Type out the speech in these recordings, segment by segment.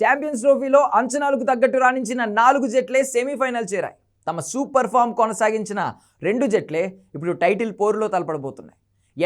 Champions ట్రోఫీలో అంచనాలకు తగ్గట్టు రాణించిన నాలుగు జట్లే సెమీఫైనల్ చేరాయి. తమ సూపర్ ఫామ్ కొనసాగించిన రెండు జట్లే ఇప్పుడు టైటిల్ పోరులో తలపడబోతున్నాయి.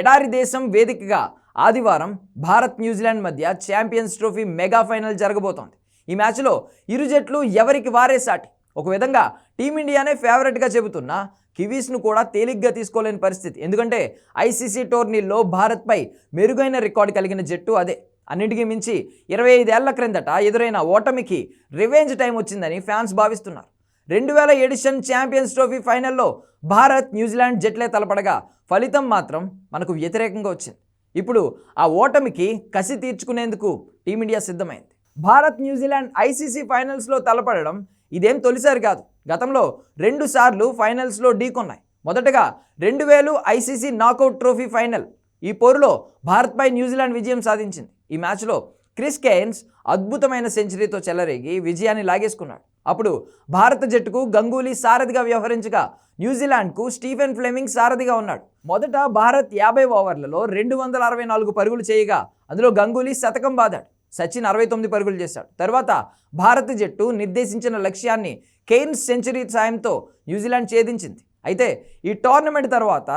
ఎడారి దేశం వేదికగా ఆదివారం భారత్ న్యూజిలాండ్ మధ్య ఛాంపియన్స్ ట్రోఫీ మెగా ఫైనల్ జరగబోతోంది. ఈ మ్యాచ్లో ఇరు జట్లు ఎవరికి వారే సాటి? ఒక విధంగా టీమిండియానే ఫేవరెట్గా చెబుతున్నా కివీస్ను కూడా తేలిగ్గా తీసుకోలేని పరిస్థితి. ఎందుకంటే ఐసీసీ టోర్నీల్లో భారత్పై మెరుగైన రికార్డు కలిగిన జట్టు అదే. అన్నింటికీ మించి ఇరవై ఐదేళ్ళ క్రిందట ఎదురైన ఓటమికి రివెంజ్ టైం వచ్చిందని ఫ్యాన్స్ భావిస్తున్నారు. రెండు వేల ఎడిషన్ ఛాంపియన్స్ ట్రోఫీ ఫైనల్లో భారత్ న్యూజిలాండ్ జట్లే తలపడగా ఫలితం మాత్రం మనకు వ్యతిరేకంగా వచ్చింది. ఇప్పుడు ఆ ఓటమికి కసి తీర్చుకునేందుకు టీమిండియా సిద్ధమైంది. భారత్ న్యూజిలాండ్ ఐసీసీ ఫైనల్స్లో తలపడడం ఇదేం తొలిసారి కాదు. గతంలో రెండు సార్లు ఫైనల్స్లో ఢీకొన్నాయి. మొదటగా రెండు వేలు ఐసీసీ నాకౌట్ ట్రోఫీ ఫైనల్. ఈ పోరులో భారత్పై న్యూజిలాండ్ విజయం సాధించింది. ఈ మ్యాచ్లో క్రిస్ కెయిన్స్ అద్భుతమైన సెంచరీతో చెలరేగి విజయాన్ని లాగేసుకున్నాడు. అప్పుడు భారత జట్టుకు గంగూలీ సారథిగా వ్యవహరించగా న్యూజిలాండ్కు స్టీఫెన్ ఫ్లెమింగ్ సారథిగా ఉన్నాడు. మొదట భారత్ యాభై ఓవర్లలో రెండు వందల అరవై నాలుగు పరుగులు చేయగా అందులో గంగూలీ శతకం బాదాడు. సచిన్ అరవై తొమ్మిది పరుగులు చేశాడు. తర్వాత భారత జట్టు నిర్దేశించిన లక్ష్యాన్ని కెయిన్స్ సెంచరీ సాయంతో న్యూజిలాండ్ ఛేదించింది. అయితే ఈ టోర్నమెంట్ తర్వాత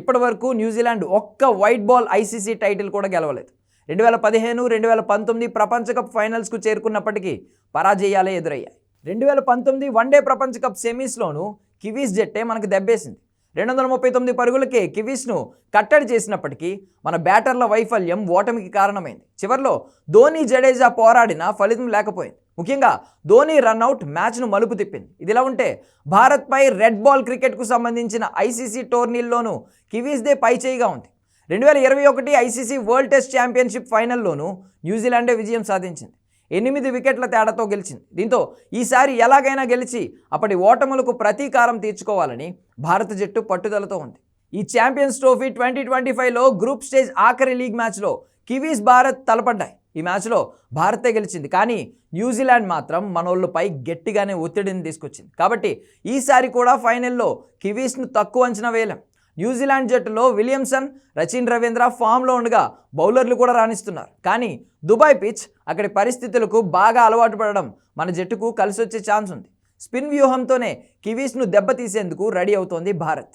ఇప్పటివరకు న్యూజిలాండ్ ఒక్క వైట్ బాల్ ఐసీసీ టైటిల్ కూడా గెలవలేదు. రెండు వేల పదిహేను రెండు వేల పంతొమ్మిది ప్రపంచ కప్ ఫైనల్స్కు చేరుకున్నప్పటికీ పరాజయాలే ఎదురయ్యాయి. రెండు వేల పంతొమ్మిది వన్డే ప్రపంచ కప్ సెమీస్లోనూ కివీస్ జట్టే మనకు దెబ్బేసింది. రెండు వందల ముప్పై తొమ్మిది పరుగులకే కివీస్ను కట్టడి చేసినప్పటికీ మన బ్యాటర్ల వైఫల్యం ఓటమికి కారణమైంది. చివర్లో ధోని జడేజా పోరాడినా ఫలితం లేకపోయింది. ముఖ్యంగా ధోని రన్అట్ మ్యాచ్ను మలుపు తిప్పింది. ఇదిలా ఉంటే భారత్పై రెడ్ బాల్ క్రికెట్కు సంబంధించిన ఐసీసీ టోర్నీల్లోనూ కివీస్దే పైచేయిగా ఉంది. రెండు వేల ఇరవై ఒకటి ఐసీసీ వరల్డ్ టెస్ట్ ఛాంపియన్షిప్ ఫైనల్లోనూ న్యూజిలాండే విజయం సాధించింది. ఎనిమిది వికెట్ల తేడాతో గెలిచింది. దీంతో ఈసారి ఎలాగైనా గెలిచి అప్పటి ఓటములకు ప్రతీకారం తీర్చుకోవాలని భారత జట్టు పట్టుదలతో ఉంది. ఈ ఛాంపియన్స్ ట్రోఫీ ట్వంటీ ట్వంటీ ఫైవ్లో గ్రూప్ స్టేజ్ ఆఖరి లీగ్ మ్యాచ్లో కివీస్ భారత్ తలపడ్డాయి. ఈ మ్యాచ్లో భారతే గెలిచింది. కానీ న్యూజిలాండ్ మాత్రం మనోళ్ళపై గట్టిగానే ఒత్తిడిని తీసుకొచ్చింది. కాబట్టి ఈసారి కూడా ఫైనల్లో కివీస్ను తక్కువ అంచనా వేయలేం. న్యూజిలాండ్ జట్టులో విలియమ్సన్ రచిన్ రవీంద్ర ఫామ్లో ఉండగా బౌలర్లు కూడా రాణిస్తున్నారు. కానీ దుబాయ్ పిచ్ అక్కడి పరిస్థితులకు బాగా అలవాటు పడడం మన జట్టుకు కలిసొచ్చే ఛాన్స్ ఉంది. స్పిన్ వ్యూహంతోనే కివీస్ను దెబ్బతీసేందుకు రెడీ అవుతోంది భారత్.